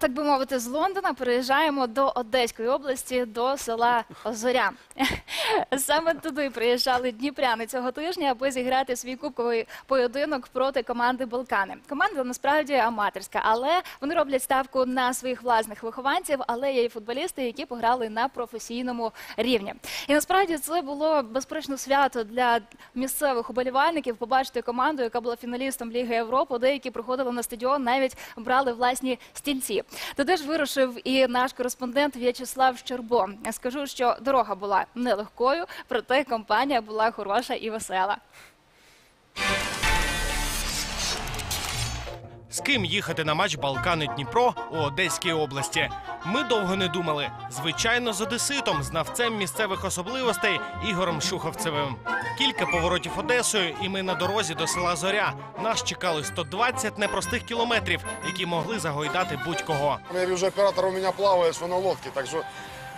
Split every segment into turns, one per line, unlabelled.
так би мовити, з Лондона переїжджаємо до Одеської області, до села Зоря. Саме туди приїжджали дніпряни цього тижня, аби зіграти свій кубковий поєдинок проти команди Балкани. Команда насправді аматорська, але вони роблять ставку на своїх власних вихованців, але є і футболісти, які пограли на професійному рівні. І насправді це було безперечно свято для місцевих уболівальників. Побачити команду, яка була фіналістом Ліги Європи. Деякі приходили на стадіон, навіть брали власні стільці. Туди ж вирушив і наш кореспондент В'ячеслав Щербо. Скажу, що дорога була нелегкою, проте компанія була хороша і весела.
З ким їхати на матч Балкани Дніпро у Одеській області? Ми довго не думали. Звичайно, з одеситом, знавцем місцевих особливостей Ігорем Шуховцевим. Кілька поворотів Одесою, і ми на дорозі до села Зоря. Нас чекали 120 непростих кілометрів, які могли загойдати будь-кого.
Я вижу, оператор у меня плавает, что на лодке, так что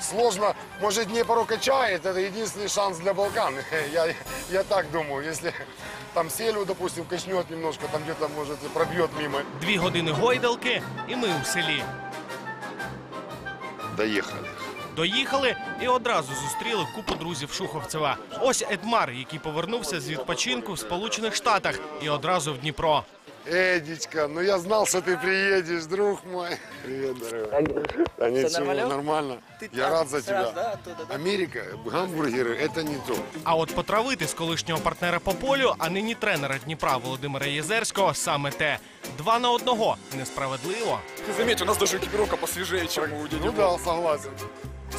сложно. Может, Днепр качает, это единственный шанс для Балкан. Я, я так думаю, если там селю, допустим, качнет немножко, там где-то, может, и пробьет мимо.
Дві години гойдалки, і ми у селі.
Доехали.
Доїхали і одразу зустріли купу друзів Шуховцева. Ось Едмар, який повернувся з відпочинку в Сполучених Штатах і одразу в Дніпро.
Эдичка, ну я знал, что ты приедешь, друг мой. Привет, дорогой. Да ничего,
нормалек?
нормально. Я рад за тебя. Америка, гамбургеры, это не то.
А от потравити з колишнього партнера по полю, а нині тренера Дніпра Володимира Єзерського саме те. Два на одного несправедливо.
Ты заметь, у нас даже экипировка посвежее, чем у дяди
Ну да, согласен.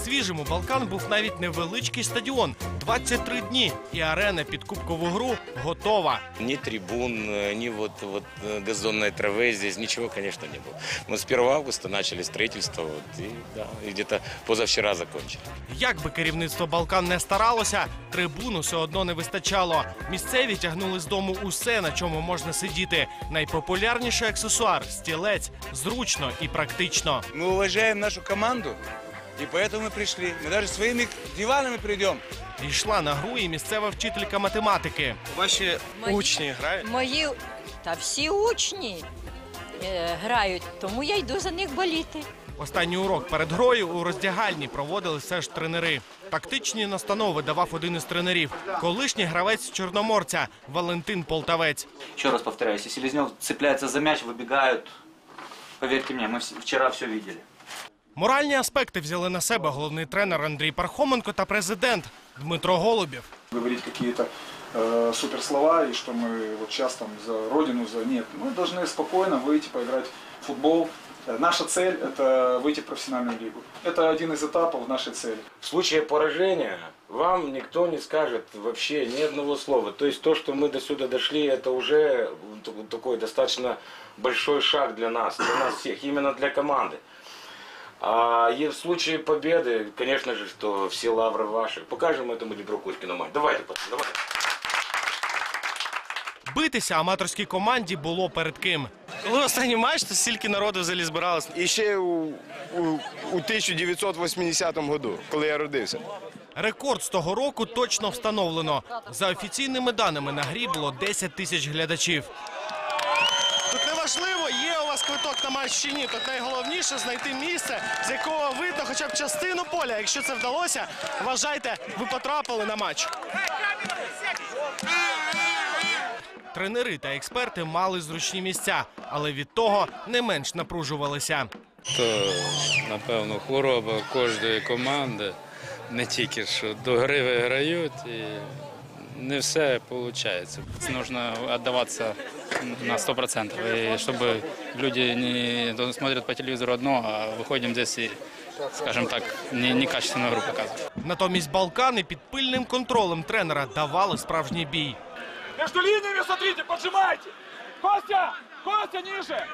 Свіжим у Балкан був навіть невеличкий стадіон 23 дні, і арена під кубкову гру готова.
Ни трибун, э, ни вот, вот э, газонной травы здесь, ничего, конечно, не было. Мы с 1 августа начали строительство, вот, и, да, и где-то позавчера закончили.
Як би керівництво Балкан не старалося, трибуну все одно не вистачало. Місцеві тягнули з дому усе, на чому можна сидіти. Найпопулярніший аксесуар стілець, зручно і практично.
Мы уважаем нашу команду, и поэтому мы пришли. Мы даже своими диванами придем.
Йшла на гру і місцева вчителька математики.
Ваші
Мої-
учні грають?
Мої та всі учні е, грають, тому я йду за них боліти.
Останній урок перед грою у роздягальні проводили все ж тренери. Тактичні настанови давав один із тренерів, колишній гравець чорноморця Валентин Полтавець.
Еще раз повторяю, если Селезнев цепляется за мяч, выбегают. Поверьте мне, мы вс- вчера все видели.
Моральні аспекти взяли на себе головний тренер Андрій Пархоменко та президент Дмитро Голубєв.
Говорить какие-то э, суперслова, и что мы вот сейчас там за родину, за... Нет, мы должны спокойно выйти поиграть в футбол. Э, Наша цель – это выйти в профессиональную лигу. Это один из этапов нашей цели.
В случае поражения вам никто не скажет вообще ни одного слова. То есть то, что мы до сюда дошли, это уже т- такой достаточно большой шаг для нас, для нас всех, именно для команды. А и в случае победы, конечно же, что все лавры ваши. Покажем этому Днепру Кузькину мать. Давайте, пацаны, давайте.
Битися аматорській команді було перед ким.
Коли останній матч, то стільки народу взагалі збиралось.
І ще у, у, у 1980 году, коли я родився.
Рекорд з того року точно встановлено. За офіційними даними на грі було 10 тисяч глядачів.
Тут неважливо, є у вас квиток на матч чи ні. Тут найголовніше знайти місце, з якого видно хоча б частину поля. Якщо це вдалося, вважайте, ви потрапили на матч.
Тренери та експерти мали зручні місця, але від того не менш напружувалися.
То, напевно, хвороба кожної команди. Не тільки що до гри виграють і не все виходить.
Нужно отдаваться на 100%. И чтобы люди не смотрят по телевизору одно, а выходим здесь и, скажем так, не, некачественную игру показываем.
Натомість Балкани під пильним контролем тренера давали справжній бій.
Между линиями смотрите, поджимайте! Костя! Костя, ниже!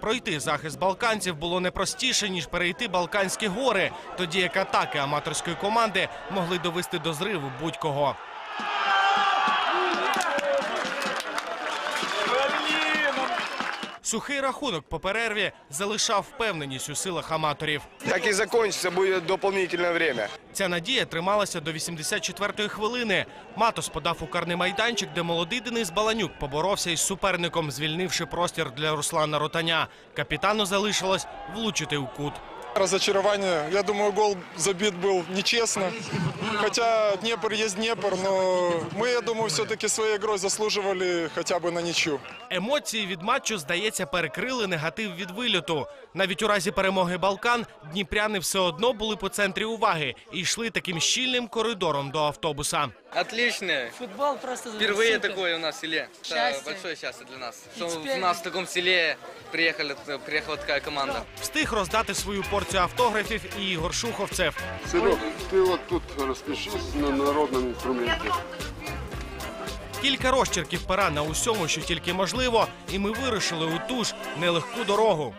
Пройти захист балканців було не простіше, ніж перейти Балканські гори, тоді як атаки аматорської команди могли довести до зриву будь-кого. Сухий рахунок по перерві залишав впевненість у силах аматорів.
Так і закінчиться, буде доповнительне время.
Ця надія трималася до 84-ї хвилини. Матос подав у карний майданчик, де молодий Денис Баланюк поборовся із суперником, звільнивши простір для Руслана Ротаня. Капітану залишилось влучити у кут.
Разочарование. Я думаю, гол забит был нечестно. Хотя Днепр есть Днепр, но мы, я думаю, все-таки своей игрой заслуживали хотя бы на ничью.
Емоції від матчу, здається, перекрили негатив від вильоту. Навіть у разі перемоги Балкан дніпряни все одно були по центрі уваги і йшли таким щільним коридором до автобуса.
Отлично.
Футбол просто
Впервые
супер.
такое у нас в селе. Это
Счастье.
большое счастье для нас.
И
Что
теперь-
у нас в таком селе приехали, приехала такая команда.
Встиг роздати свою порцію автографів і Ігор Шуховцев.
Серег, ты вот тут распишись на народном инструменте.
Кілька розчерків пера на усьому, що тільки можливо, і ми вирушили у ту ж нелегку дорогу.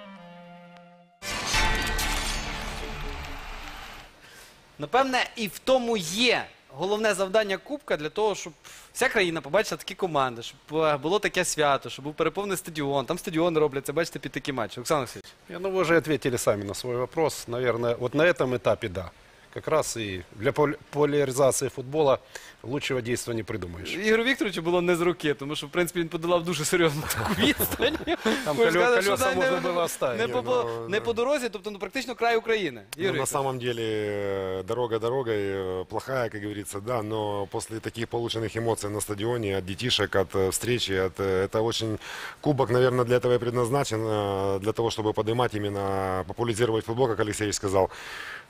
Напевне, і в тому є головне завдання Кубка для того, щоб вся країна побачила такі команди, щоб е, було таке свято, щоб був переповнений стадіон. Там стадіони робляться, бачите, під такі матчі. Олександр Олексійович.
Я, ну, вы уже ответили сами на свой вопрос. Наверное, вот на этом этапе да. Как раз и для пол- поляризации футбола лучшего действия не придумаешь.
Ігорю Вікторовичу було не з руки, тому що, в принципі, він подолав дуже серйозну таку відстань.
Там
Можна
колё-
сказати, що
колеса
навіть не-
можно было оставить.
Не
Не,
по,
ну,
не по дорозі, тобто ну, практично край України.
Ну,
Ігор
на
Вікторович.
самом деле э, дорога дорогой, э, плохая, как говорится, да, но после таких полученных эмоций на стадионе, от детишек, от э, встречи, от, э, это очень кубок, наверное, для этого и предназначен, э, для того, чтобы поднимать именно, популяризировать футбол, как Алексей сказал.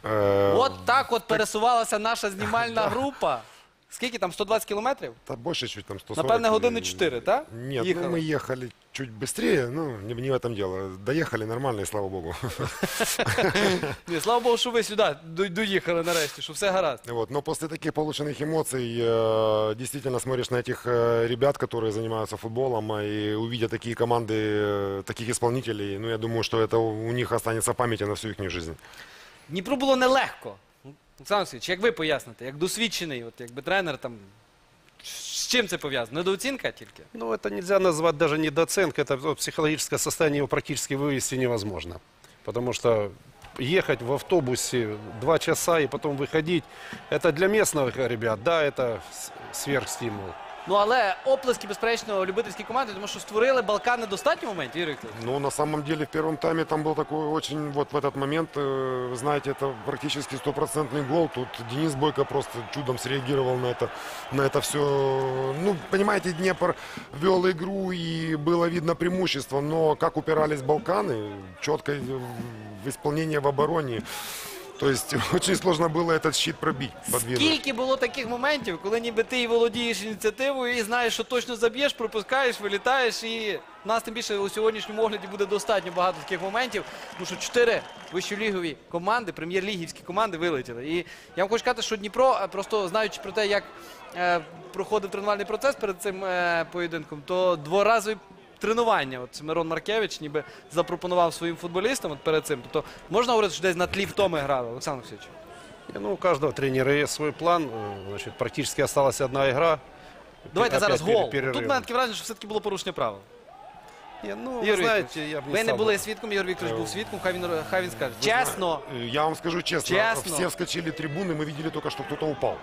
Э,
От так от пересувалася наша знімальна група. Скільки там, 120 кілометрів?
Да больше чуть там 140.
Напевне,
и-
години 4, так?
Нет,
Їхали.
ну мы ехали чуть быстрее, ну не, не в этом дело. Доехали нормально, и слава богу.
Ні, слава Богу, що ви сюди до- доїхали нарешті, що все гаразд.
Вот. Но после таких полученных эмоций э, действительно смотришь на этих э, ребят, которые занимаются футболом, а, и увидя такие команды, э, таких исполнителей, ну я думаю, что это у у них останется в памяти на всю их жизнь.
Дніпру було нелегко. Олександр Олексійович, як ви поясните, як досвідчений, от якби тренер там. З чим це пов'язано? Недооцінка тільки?
Ну, это нельзя назвать даже недооценкой. Это вот психологическое состояние его практически вывести невозможно. Потому что ехать в автобусе два часа и потом выходить, это для местных ребят, да, это с- сверхстимул.
Ну але оплески, безперечно, любительській команді, тому що створили Балкани достатньо моментів, Ігор Вікторович?
Но на самом деле в первом тайме там был такой очень, вот в этот момент, э, вы знаете, это практически стопроцентный гол. Тут Денис Бойко просто чудом среагировал на это, на это все. Ну, понимаете, Днепр вел игру и было видно преимущество, но как упирались Балканы, четко в исполнении в обороне. То есть очень сложно было этот щит пробить, подвинуть.
Скільки було таких моментів, коли ніби ти і володієш ініціативою і знаєш, що точно заб'єш, пропускаєш, вилітаєш, і в нас тим більше у сьогоднішньому огляді буде достатньо багато таких моментів, тому що чотири вищолігові команди, прем'єр-лігівські команди вилетіли. І я вам хочу сказати, що Дніпро, е, просто знаючи про те, як е, проходив тренувальний процес перед цим е, поєдинком, то дворазові тренування. От Мирон Маркевич ніби запропонував своїм футболістам от перед цим. Тобто можна говорити, що десь на тлі втоми грали, Олександр Олексійович?
Не, Ну, у каждого тренера есть свой план. Э, Значит, практически осталась одна игра.
Давайте
Опять
зараз
пере-
гол.
перерыв.
Тут в мене таке враження, що все-таки було порушення правил.
Не, ну,
Ігор
знаете,
Вікторович,
я б не
ви не
стал
були
бы-
свідком, Ігор Вікторович був свідком, хай він, хай він скаже.
Вы
Чесно,
зна- Я вам скажу честно,
Честно.
все вскочили трибуны, мы видели только, что кто-то упал.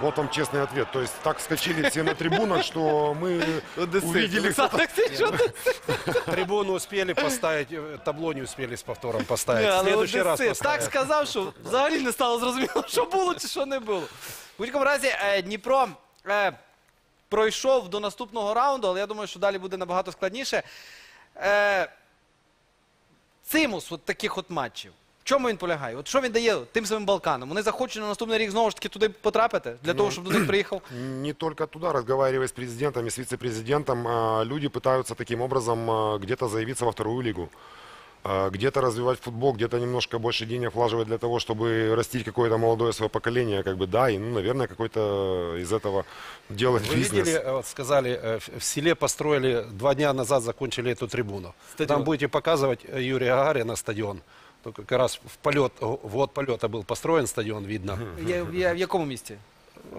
Вот вам честный ответ. То есть так вскочили все на трибунах, что мы увидели кто-то...
Олександр Олексійович,
Трибуну успели поставить, э, табло не успели с повтором поставить.
Ні,
В
але
следующий раз
Одесит так
поставят.
сказав, що взагалі не стало зрозуміло, що було чи що не було. В будь-якому разі е, Дніпро е, пройшов до наступного раунду, але я думаю, що далі буде набагато складніше. Е, цимус от таких от матчів. В чому він полягає? От що він дає тим самим Балканам? Вони захочуть на наступний рік знову ж таки туди потрапити, для того, щоб до них приїхав.
Не только туда, разговаривая с президентом и с вице-президентом, а, люди пытаются таким образом а, где-то заявиться во вторую лигу. А, Где-то развивать футбол, где-то немножко больше денег влаживать для того, чтобы растить какое-то молодое свое поколение, как бы, да, и, ну, наверное, какой-то из этого делать
Вы
бизнес.
видели, э, вот сказали, э, в- в селе построили, два дня назад закончили эту трибуну.
Стадион.
Там будете показывать э, Юрия Гагарина стадион. То как раз в полет, в год полета был построен стадион, видно.
Я, я, в якому місті?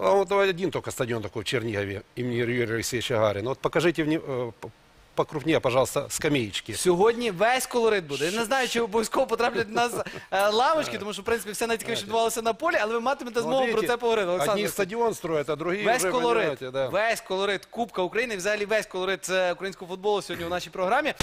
А вот один только стадион такой в Чернигове имени Юрия Алексеевича Гагарина. Вот покажите вни- э, п- покрупнее, пожалуйста, скамеечки.
Сьогодні весь колорит буде. Я не знаю, чи обов'язково потраплять в нас е, лавочки, тому що в принципі все найцікавіше відбувалося на полі, але ви матимете змогу про це поговорити. Олександр.
Одни стадион строят, а другие
Весь
уже,
колорит,
понимаете, да.
весь колорит Кубка України, взагалі весь колорит е, українського футболу сьогодні у нашій програмі.